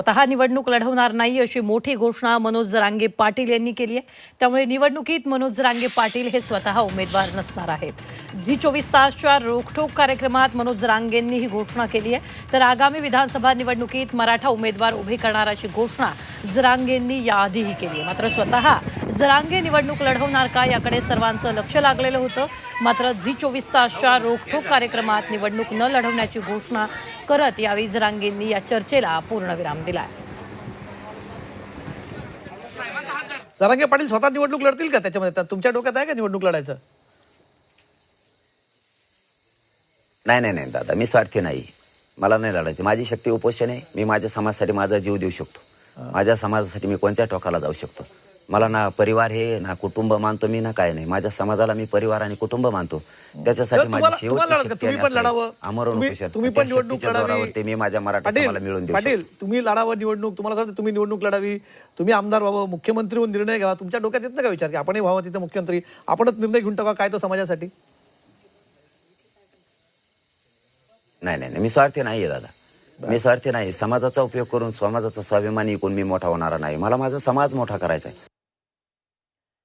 स्वतः निवडणूक लढवणार नाही अशी मोठी घोषणा मनोज जरांगे पाटील यांनी केली आहे. त्यामुळे निवडणुकीत मनोज जरांगे पाटील हे स्वतः उमेदवार नसणार आहेत. झी चोवीस तासच्या रोखोक कार्यक्रमात मनोज जरांगेंनी ही घोषणा केली आहे. तर आगामी विधानसभा निवडणुकीत मराठा उमेदवार उभे करणार अशी घोषणा जरांगेंनी याआधीही केली आहे. मात्र स्वतः जरांगे निवडणूक लढवणार का याकडे सर्वांचं लक्ष लागलेलं होतं. मात्र झी चोवीस तासच्या रोखठोक कार्यक्रमात निवडणूक न लढवण्याची घोषणा करत यावेळी जरांगेंनी या चर्चेला पूर्णविराम दिला जरांगे पाटील स्वतः निवडणूक लढतील का त्याच्यामध्ये? त्या- तुमच्या डोक्यात आहे का निवडणूक लढायचं? नाही नाही नाही दादा मी स्वार्थी नाही. मला नाही लढायचं. माझी शक्ती उपोषण आहे. मी माझ्या समाजासाठी माझा जीव देऊ शकतो. माझ्या समाजासाठी मी कोणत्या टोकाला जाऊ शकतो? मला ना परिवार हे ना कुटुंब मानतो मी ना काय नाही. माझ्या समाजाला मी परिवार आणि कुटुंब मानतो. त्याच्यासाठी माझी शेवटची आहे. मी माझ्या मराठा मिळून पाटील. तुम्ही लढावं निवडणूक तुम्हाला असं तुम्ही निवडणूक लढावी? तुम्ही आमदार व्हावं मुख्यमंत्री होऊन निर्णय घ्यावा. तुमच्या डोक्यात येत नाही का विचार की आपणही व्हावं तिथे मुख्यमंत्री? आपणच निर्णय घेऊन टाका काय तो समाजासाठी? नाही नाही नाही, मी स्वार्थी नाहीये दादा. मी स्वार्थी नाही. समाजाचा उपयोग करून समाजाचा स्वाभिमानी कोण मी मोठा होणारा नाही. मला माझा समाज मोठा करायचा आहे.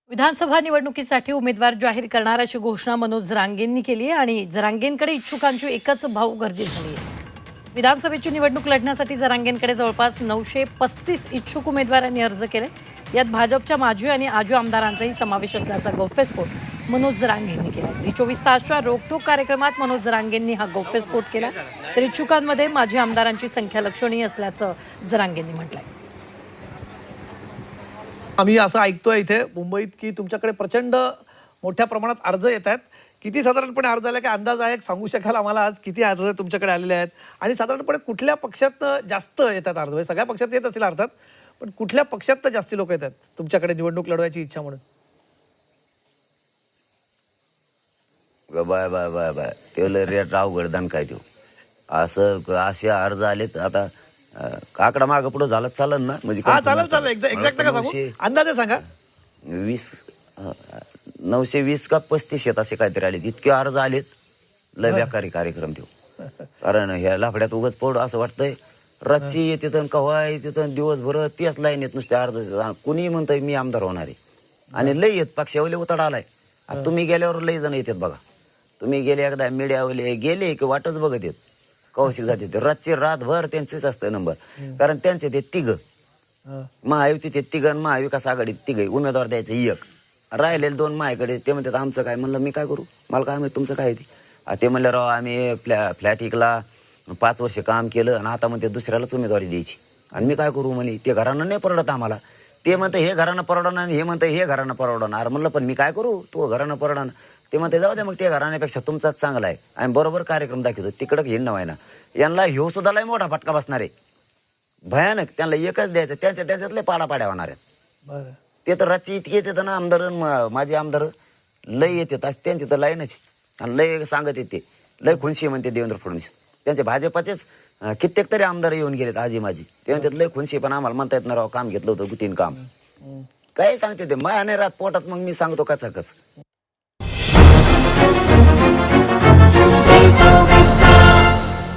विधानसभा निवडणुकीसाठी उमेदवार जाहीर करणार अशी घोषणा मनोज जरांगेंनी केली आहे आणि जरांगेंकडे इच्छुकांची एकच भाऊ गर्दी झाली आहे. विधानसभेची निवडणूक लढण्यासाठी जरांगेंकडे जवळपास नऊशे पस्तीस इच्छुक उमेदवारांनी अर्ज केले. यात भाजपच्या माजी आणि आजू आमदारांचाही समावेश असल्याचा गौप्यस्फोट मनोज जरांगेंनी केला. झी चोवीस तासच्या रोखोक कार्यक्रमात मनोज जरांगेंनी हा गौप्यस्फोट केला. तर इच्छुकांमध्ये माजी आमदारांची संख्या लक्षणीय असल्याचं जरांगेंनी म्हटलंय. आम्ही असं ऐकतोय इथे मुंबईत की तुमच्याकडे प्रचंड मोठ्या प्रमाणात अर्ज येत आहेत. किती साधारणपणे अर्ज आले काय अंदाज आहे? सांगू शकाल आम्हाला आज किती अर्ज तुमच्याकडे आलेले आहेत? आणि साधारणपणे कुठल्या पक्षात जास्त येतात अर्ज? म्हणजे सगळ्या पक्षात येत असेल अर्थात पण कुठल्या पक्षात तर जास्ती लोक येतात तुमच्याकडे निवडणूक लढवायची इच्छा म्हणून? Bye bye bye bye. ते लय रेट अवघड दान काय देऊ असं असे अर्ज आलेत आता काकडा मागं पुढं झालं चालन ना. म्हणजे हा काय चालेल तुम्हाला चालेल एक्झॅक्ट नका सांगू? नऊशे- अंदाजे सांगा. वीस अं, नऊशे वीस का पस्तीस आहेत असे काहीतरी आलेत. इतके अर्ज आलेत लय बेकारी कार्यक्रम देऊ कारण ह्या लाकड्यात उगाच पड असं वाटतंय रातची येते तर कव्हा येते तर दिवसभर तेच लाईन येत नुसते अर्ज कुणी म्हणतंय मी आमदार होणार आहे. आणि लय येत पक्षावले उताड आलाय आता तुम्ही गेल्यावर लय जण येतात बघा. तुम्ही गेले एकदा मीडियावाले गेले की वाटच बघत येत. कौशिक जाते ते. रातचे रातभर त्यांचेच असतं नंबर कारण त्यांचे ते तिघ. महायुती ते तिघ आणि महाविकास आघाडीत तिघ. उमेदवार द्यायचं एक. राहिलेले दोन माझ्याकडे ते म्हणतात आमचं काय? म्हणलं मी काय करू? मला काय माहिती तुमचं काय ते? ते म्हणलं राव आम्ही फ्लॅ फ्लॅट इकला. पाच वर्ष काम केलं आणि आता म्हणते दुसऱ्यालाच उमेदवारी द्यायची. आणि मी काय करू म्हणे? ते घरानं नाही परवडत आम्हाला. ते म्हणतं हे घरानं परवडणार आणि हे म्हणतं हे घरानं परवडणार म्हणलं पण मी काय करू? तो घरानं परवडणार ते म्हणते जाऊ दे मग ते घराण्यापेक्षा तुमचाच चांगला आहे. आम्ही बरोबर कार्यक्रम दाखवतो. तिकडं घेणं व्हाय ना यांना ह्यो सुद्धा लय मोठा फटका बसणार आहे. भयानक. त्यांना एकच द्यायचं. त्यांच्या त्याच्यातले पाडापाड्या होणार आहेत. बरं. ते तर रातची इतके येतात ना आमदार माझे आमदार लय येतात. आज त्यांची तर लाईनच. आणि लय सांगत येते. लय खुनशी म्हणते देवेंद्र फडणवीस. त्यांचे भाजपाचेच कित्येक तरी आमदार येऊन गेलेत आजी माझी ते म्हणतात लय खुनशी पण आम्हाला म्हणता येत ना राव काम घेतलं होतं गुतीन काम. काय सांगते ते? माया नाही रात पोटात मग मी सांगतो कचाकच.